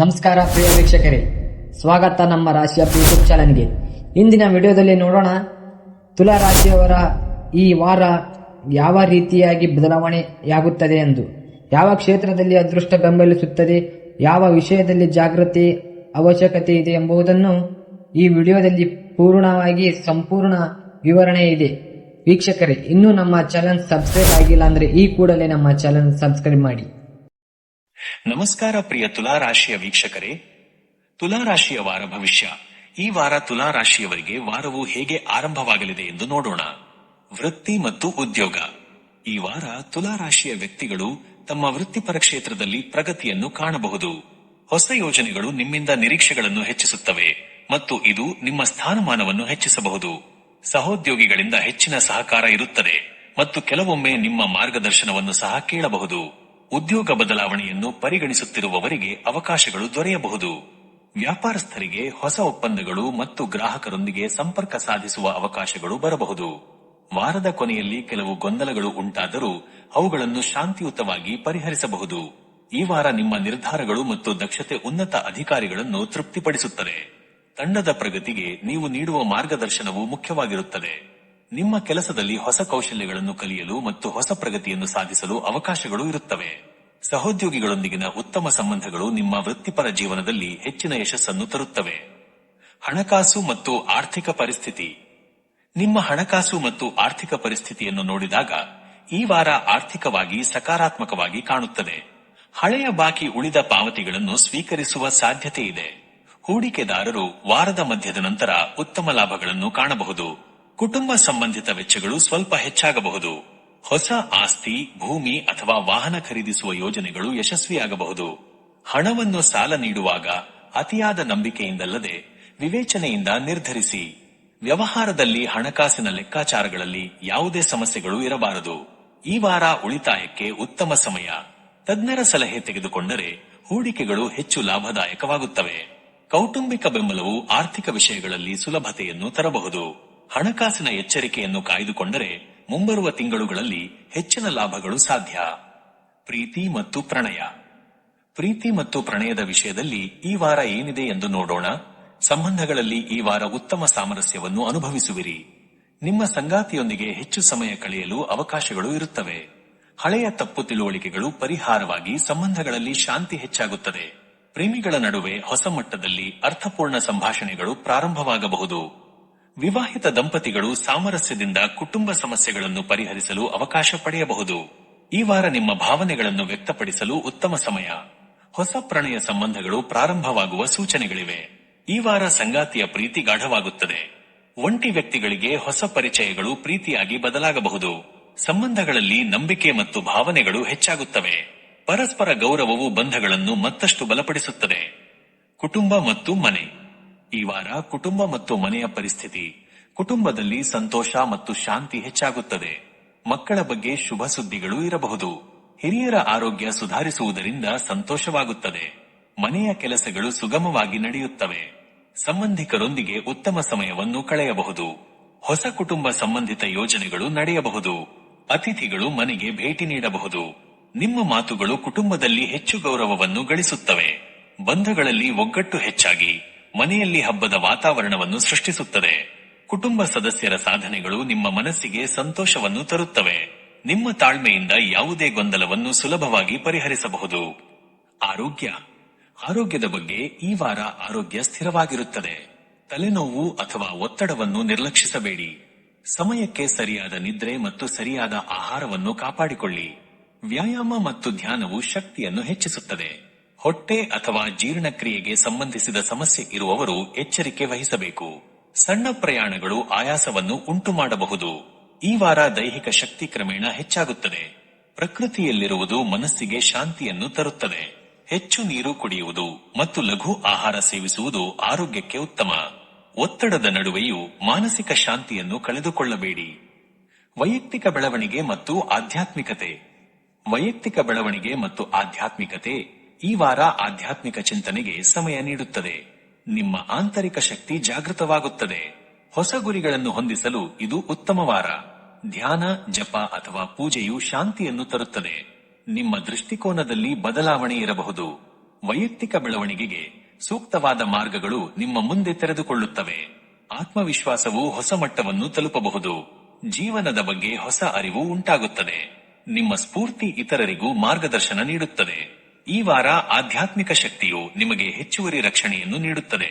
ನಮಸ್ಕಾರ ಪ್ರಿಯ ವೀಕ್ಷಕರೇ. ಸ್ವಾಗತ ನಮ್ಮ ರಾಶಿಯ ಯೂಟ್ಯೂಬ್ ಚಾನಲ್ಗೆ. ಇಂದಿನ ವಿಡಿಯೋದಲ್ಲಿ ನೋಡೋಣ ತುಲಾ ರಾಶಿಯವರ ಈ ವಾರ ಯಾವ ರೀತಿಯಾಗಿ ಬದಲಾವಣೆಯಾಗುತ್ತದೆ ಎಂದು. ಯಾವ ಕ್ಷೇತ್ರದಲ್ಲಿ ಅದೃಷ್ಟ ಬೆಂಬಲಿಸುತ್ತದೆ, ಯಾವ ವಿಷಯದಲ್ಲಿ ಜಾಗೃತಿ ಅವಶ್ಯಕತೆ ಇದೆ ಎಂಬುದನ್ನು ಈ ವಿಡಿಯೋದಲ್ಲಿ ಪೂರ್ಣವಾಗಿ ಸಂಪೂರ್ಣ ವಿವರಣೆ ಇದೆ. ವೀಕ್ಷಕರೇ, ಇನ್ನೂ ನಮ್ಮ ಚಾನಲ್ ಸಬ್ಸ್ಕ್ರೈಬ್ ಆಗಿಲ್ಲ ಅಂದ್ರೆ ಈ ಕೂಡಲೇ ನಮ್ಮ ಚಾನಲ್ ಸಬ್ಸ್ಕ್ರೈಬ್ ಮಾಡಿ. ನಮಸ್ಕಾರ ಪ್ರಿಯ ತುಲಾ ರಾಶಿಯ ವೀಕ್ಷಕರೇ. ತುಲಾರಾಶಿಯ ವಾರ ಭವಿಷ್ಯ. ಈ ವಾರ ತುಲಾ ರಾಶಿಯವರಿಗೆ ವಾರವು ಹೇಗೆ ಆರಂಭವಾಗಲಿದೆ ಎಂದು ನೋಡೋಣ. ವೃತ್ತಿ ಮತ್ತು ಉದ್ಯೋಗ. ಈ ವಾರ ತುಲಾ ರಾಶಿಯ ವ್ಯಕ್ತಿಗಳು ತಮ್ಮ ವೃತ್ತಿಪರ ಕ್ಷೇತ್ರದಲ್ಲಿ ಪ್ರಗತಿಯನ್ನು ಕಾಣಬಹುದು. ಹೊಸ ಯೋಜನೆಗಳು ನಿಮ್ಮಿಂದ ನಿರೀಕ್ಷೆಗಳನ್ನು ಹೆಚ್ಚಿಸುತ್ತವೆ ಮತ್ತು ಇದು ನಿಮ್ಮ ಸ್ಥಾನಮಾನವನ್ನು ಹೆಚ್ಚಿಸಬಹುದು. ಸಹೋದ್ಯೋಗಿಗಳಿಂದ ಹೆಚ್ಚಿನ ಸಹಕಾರ ಇರುತ್ತದೆ ಮತ್ತು ಕೆಲವೊಮ್ಮೆ ನಿಮ್ಮ ಮಾರ್ಗದರ್ಶನವನ್ನು ಸಹ ಕೇಳಬಹುದು. ಉದ್ಯೋಗ ಬದಲಾವಣೆಯನ್ನು ಪರಿಗಣಿಸುತ್ತಿರುವವರಿಗೆ ಅವಕಾಶಗಳು ದೊರೆಯಬಹುದು. ವ್ಯಾಪಾರಸ್ಥರಿಗೆ ಹೊಸ ಒಪ್ಪಂದಗಳು ಮತ್ತು ಗ್ರಾಹಕರೊಂದಿಗೆ ಸಂಪರ್ಕ ಸಾಧಿಸುವ ಅವಕಾಶಗಳು ಬರಬಹುದು. ವಾರದ ಕೊನೆಯಲ್ಲಿ ಕೆಲವು ಗೊಂದಲಗಳು ಉಂಟಾದರೂ ಅವುಗಳನ್ನು ಶಾಂತಿಯುತವಾಗಿ ಪರಿಹರಿಸಬಹುದು. ಈ ವಾರ ನಿಮ್ಮ ನಿರ್ಧಾರಗಳು ಮತ್ತು ದಕ್ಷತೆ ಉನ್ನತ ಅಧಿಕಾರಿಗಳನ್ನು ತೃಪ್ತಿಪಡಿಸುತ್ತದೆ. ತಂಡದ ಪ್ರಗತಿಗೆ ನೀವು ನೀಡುವ ಮಾರ್ಗದರ್ಶನವು ಮುಖ್ಯವಾಗಿರುತ್ತದೆ. ನಿಮ್ಮ ಕೆಲಸದಲ್ಲಿ ಹೊಸ ಕೌಶಲ್ಯಗಳನ್ನು ಕಲಿಯಲು ಮತ್ತು ಹೊಸ ಪ್ರಗತಿಯನ್ನು ಸಾಧಿಸಲು ಅವಕಾಶಗಳು ಇರುತ್ತವೆ. ಸಹೋದ್ಯೋಗಿಗಳೊಂದಿಗಿನ ಉತ್ತಮ ಸಂಬಂಧಗಳು ನಿಮ್ಮ ವೃತ್ತಿಪರ ಜೀವನದಲ್ಲಿ ಹೆಚ್ಚಿನ ಯಶಸ್ಸನ್ನು ತರುತ್ತವೆ. ಹಣಕಾಸು ಮತ್ತು ಆರ್ಥಿಕ ಪರಿಸ್ಥಿತಿ. ನಿಮ್ಮ ಹಣಕಾಸು ಮತ್ತು ಆರ್ಥಿಕ ಪರಿಸ್ಥಿತಿಯನ್ನು ನೋಡಿದಾಗ ಈ ವಾರ ಆರ್ಥಿಕವಾಗಿ ಸಕಾರಾತ್ಮಕವಾಗಿ ಕಾಣುತ್ತದೆ. ಹಳೆಯ ಬಾಕಿ ಉಳಿದ ಪಾವತಿಗಳನ್ನು ಸ್ವೀಕರಿಸುವ ಸಾಧ್ಯತೆ ಇದೆ. ಹೂಡಿಕೆದಾರರು ವಾರದ ಮಧ್ಯದ ನಂತರ ಉತ್ತಮ ಲಾಭಗಳನ್ನು ಕಾಣಬಹುದು. ಕುಟುಂಬ ಸಂಬಂಧಿತ ವೆಚ್ಚಗಳು ಸ್ವಲ್ಪ ಹೆಚ್ಚಾಗಬಹುದು. ಹೊಸ ಆಸ್ತಿ, ಭೂಮಿ ಅಥವಾ ವಾಹನ ಖರೀದಿಸುವ ಯೋಜನೆಗಳು ಯಶಸ್ವಿಯಾಗಬಹುದು. ಹಣವನ್ನು ಸಾಲ ನೀಡುವಾಗ ಅತಿಯಾದ ನಂಬಿಕೆಯಿಂದಲ್ಲದೆ ವಿವೇಚನೆಯಿಂದ ನಿರ್ಧರಿಸಿ. ವ್ಯವಹಾರದಲ್ಲಿ ಹಣಕಾಸಿನ ಲೆಕ್ಕಾಚಾರಗಳಲ್ಲಿ ಯಾವುದೇ ಸಮಸ್ಯೆಗಳು ಇರಬಾರದು. ಈ ವಾರ ಉಳಿತಾಯಕ್ಕೆ ಉತ್ತಮ ಸಮಯ. ತಜ್ಞರ ಸಲಹೆ ತೆಗೆದುಕೊಂಡರೆ ಹೂಡಿಕೆಗಳು ಹೆಚ್ಚು ಲಾಭದಾಯಕವಾಗುತ್ತವೆ. ಕೌಟುಂಬಿಕ ಬೆಂಬಲವು ಆರ್ಥಿಕ ವಿಷಯಗಳಲ್ಲಿ ಸುಲಭತೆಯನ್ನು ತರಬಹುದು. ಹಣಕಾಸಿನ ಎಚ್ಚರಿಕೆಯನ್ನು ಕಾಯ್ದುಕೊಂಡರೆ ಮುಂಬರುವ ತಿಂಗಳುಗಳಲ್ಲಿ ಹೆಚ್ಚಿನ ಲಾಭಗಳು ಸಾಧ್ಯ. ಪ್ರೀತಿ ಮತ್ತು ಪ್ರಣಯ. ಪ್ರೀತಿ ಮತ್ತು ಪ್ರಣಯದ ವಿಷಯದಲ್ಲಿ ಈ ವಾರ ಏನಿದೆ ಎಂದು ನೋಡೋಣ. ಸಂಬಂಧಗಳಲ್ಲಿ ಈ ವಾರ ಉತ್ತಮ ಸಾಮರಸ್ಯವನ್ನು ಅನುಭವಿಸುವಿರಿ. ನಿಮ್ಮ ಸಂಗಾತಿಯೊಂದಿಗೆ ಹೆಚ್ಚು ಸಮಯ ಕಳೆಯಲು ಅವಕಾಶಗಳು ಇರುತ್ತವೆ. ಹಳೆಯ ತಪ್ಪು ತಿಳುವಳಿಕೆಗಳು ಪರಿಹಾರವಾಗಿ ಸಂಬಂಧಗಳಲ್ಲಿ ಶಾಂತಿ ಹೆಚ್ಚಾಗುತ್ತದೆ. ಪ್ರೇಮಿಗಳ ನಡುವೆ ಹೊಸ ಮಟ್ಟದಲ್ಲಿ ಅರ್ಥಪೂರ್ಣ ಸಂಭಾಷಣೆಗಳು ಪ್ರಾರಂಭವಾಗಬಹುದು. ವಿವಾಹಿತ ದಂಪತಿಗಳು ಸಾಮರಸ್ಯದಿಂದ ಕುಟುಂಬ ಸಮಸ್ಯೆಗಳನ್ನು ಪರಿಹರಿಸಲು ಅವಕಾಶ ಪಡೆಯಬಹುದು. ಈ ವಾರ ನಿಮ್ಮ ಭಾವನೆಗಳನ್ನು ವ್ಯಕ್ತಪಡಿಸಲು ಉತ್ತಮ ಸಮಯ. ಹೊಸ ಪ್ರಣಯ ಸಂಬಂಧಗಳು ಪ್ರಾರಂಭವಾಗುವ ಸೂಚನೆಗಳಿವೆ. ಈ ವಾರ ಸಂಗಾತಿಯ ಪ್ರೀತಿ ಗಾಢವಾಗುತ್ತದೆ. ಒಂಟಿ ವ್ಯಕ್ತಿಗಳಿಗೆ ಹೊಸ ಪರಿಚಯಗಳು ಪ್ರೀತಿಯಾಗಿ ಬದಲಾಗಬಹುದು. ಸಂಬಂಧಗಳಲ್ಲಿ ನಂಬಿಕೆ ಮತ್ತು ಭಾವನೆಗಳು ಹೆಚ್ಚಾಗುತ್ತವೆ. ಪರಸ್ಪರ ಗೌರವವು ಬಂಧಗಳನ್ನು ಮತ್ತಷ್ಟು ಬಲಪಡಿಸುತ್ತದೆ. ಕುಟುಂಬ ಮತ್ತು ಮನೆ. ಈ ವಾರ ಕುಟುಂಬ ಮತ್ತು ಮನೆಯ ಪರಿಸ್ಥಿತಿ. ಕುಟುಂಬದಲ್ಲಿ ಸಂತೋಷ ಮತ್ತು ಶಾಂತಿ ಹೆಚ್ಚಾಗುತ್ತದೆ. ಮಕ್ಕಳ ಬಗ್ಗೆ ಶುಭ ಸುದ್ದಿಗಳು ಇರಬಹುದು. ಹಿರಿಯರ ಆರೋಗ್ಯ ಸುಧಾರಿಸುವುದರಿಂದ ಸಂತೋಷವಾಗುತ್ತದೆ. ಮನೆಯ ಕೆಲಸಗಳು ಸುಗಮವಾಗಿ ನಡೆಯುತ್ತವೆ. ಸಂಬಂಧಿಕರೊಂದಿಗೆ ಉತ್ತಮ ಸಮಯವನ್ನು ಕಳೆಯಬಹುದು. ಹೊಸ ಕುಟುಂಬ ಸಂಬಂಧಿತ ಯೋಜನೆಗಳು ನಡೆಯಬಹುದು. ಅತಿಥಿಗಳು ಮನೆಗೆ ಭೇಟಿ ನೀಡಬಹುದು. ನಿಮ್ಮ ಮಾತುಗಳು ಕುಟುಂಬದಲ್ಲಿ ಹೆಚ್ಚು ಗೌರವವನ್ನು ಗಳಿಸುತ್ತವೆ. ಬಂಧಗಳಲ್ಲಿ ಒಗ್ಗಟ್ಟು ಹೆಚ್ಚಾಗಿ. ಮನೆಯಲ್ಲಿ ಹಬ್ಬದ ವಾತಾವರಣವನ್ನು ಸೃಷ್ಟಿಸುತ್ತದೆ. ಕುಟುಂಬ ಸದಸ್ಯರ ಸಾಧನೆಗಳು ನಿಮ್ಮ ಮನಸ್ಸಿಗೆ ಸಂತೋಷವನ್ನು ತರುತ್ತವೆ. ನಿಮ್ಮ ತಾಳ್ಮೆಯಿಂದ ಯಾವುದೇ ಗೊಂದಲವನ್ನು ಸುಲಭವಾಗಿ ಪರಿಹರಿಸಬಹುದು. ಆರೋಗ್ಯ. ಆರೋಗ್ಯದ ಬಗ್ಗೆ ಈ ವಾರ ಆರೋಗ್ಯ ಸ್ಥಿರವಾಗಿರುತ್ತದೆ. ತಲೆನೋವು ಅಥವಾ ಒತ್ತಡವನ್ನು ನಿರ್ಲಕ್ಷಿಸಬೇಡಿ. ಸಮಯಕ್ಕೆ ಸರಿಯಾದ ನಿದ್ರೆ ಮತ್ತು ಸರಿಯಾದ ಆಹಾರವನ್ನು ಕಾಪಾಡಿಕೊಳ್ಳಿ. ವ್ಯಾಯಾಮ ಮತ್ತು ಧ್ಯಾನವು ಶಕ್ತಿಯನ್ನು ಹೆಚ್ಚಿಸುತ್ತದೆ. ಹೊಟ್ಟೆ ಅಥವಾ ಜೀರ್ಣಕ್ರಿಯೆಗೆ ಸಂಬಂಧಿಸಿದ ಸಮಸ್ಯೆ ಇರುವವರು ಎಚ್ಚರಿಕೆ ವಹಿಸಬೇಕು. ಸಣ್ಣ ಪ್ರಯಾಣಗಳು ಆಯಾಸವನ್ನು ಉಂಟು ಮಾಡಬಹುದು ಈ ವಾರ ದೈಹಿಕ ಶಕ್ತಿ ಕ್ರಮೇಣ ಹೆಚ್ಚಾಗುತ್ತದೆ. ಪ್ರಕೃತಿಯಲ್ಲಿರುವುದು ಮನಸ್ಸಿಗೆ ಶಾಂತಿಯನ್ನು ತರುತ್ತದೆ. ಹೆಚ್ಚು ನೀರು ಕುಡಿಯುವುದು ಮತ್ತು ಲಘು ಆಹಾರ ಸೇವಿಸುವುದು ಆರೋಗ್ಯಕ್ಕೆ ಉತ್ತಮ. ಒತ್ತಡದ ನಡುವೆಯೂ ಮಾನಸಿಕ ಶಾಂತಿಯನ್ನು ಕಳೆದುಕೊಳ್ಳಬೇಡಿ. ವೈಯಕ್ತಿಕ ಬೆಳವಣಿಗೆ ಮತ್ತು ಆಧ್ಯಾತ್ಮಿಕತೆ. ವೈಯಕ್ತಿಕ ಬೆಳವಣಿಗೆ ಮತ್ತು ಆಧ್ಯಾತ್ಮಿಕತೆ ಈ ವಾರ ಆಧ್ಯಾತ್ಮಿಕ ಚಿಂತನೆಗೆ ಸಮಯ ನೀಡುತ್ತದೆ. ನಿಮ್ಮ ಆಂತರಿಕ ಶಕ್ತಿ ಜಾಗೃತವಾಗುತ್ತದೆ. ಹೊಸ ಗುರಿಗಳನ್ನು ಹೊಂದಿಸಲು ಇದು ಉತ್ತಮ ವಾರ. ಧ್ಯಾನ, ಜಪ ಅಥವಾ ಪೂಜೆಯು ಶಾಂತಿಯನ್ನು ತರುತ್ತದೆ. ನಿಮ್ಮ ದೃಷ್ಟಿಕೋನದಲ್ಲಿ ಬದಲಾವಣೆ ಇರಬಹುದು. ವೈಯಕ್ತಿಕ ಬೆಳವಣಿಗೆಗೆ ಸೂಕ್ತವಾದ ಮಾರ್ಗಗಳು ನಿಮ್ಮ ಮುಂದೆ ತೆರೆದುಕೊಳ್ಳುತ್ತವೆ. ಆತ್ಮವಿಶ್ವಾಸವು ಹೊಸ ಮಟ್ಟವನ್ನು ತಲುಪಬಹುದು. ಜೀವನದ ಬಗ್ಗೆ ಹೊಸ ಅರಿವು ಉಂಟಾಗುತ್ತದೆ. ನಿಮ್ಮ ಸ್ಫೂರ್ತಿ ಇತರರಿಗೂ ಮಾರ್ಗದರ್ಶನ ನೀಡುತ್ತದೆ. ಈ ವಾರ ಆಧ್ಯಾತ್ಮಿಕ ಶಕ್ತಿಯು ನಿಮಗೆ ಹೆಚ್ಚುವರಿ ರಕ್ಷಣೆಯನ್ನು ನೀಡುತ್ತದೆ.